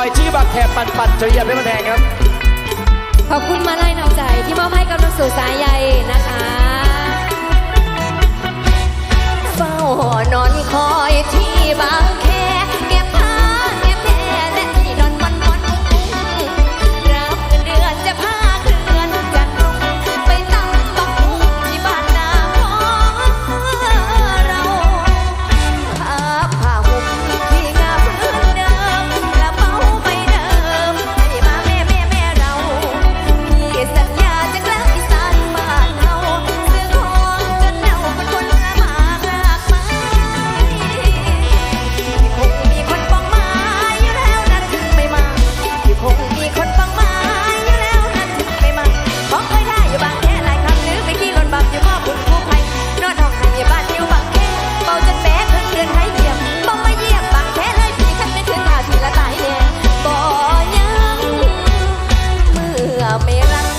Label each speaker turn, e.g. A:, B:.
A: อยชี้บักแถบปันปันเฉลี่ยเป็นมาแทงครับ
B: ขอบคุณมาไล่น้ำใจที่มอบให้กับน้องสู่สายใยนะคะ
C: เฝ้านอนคอยที่บาง อไม่รัก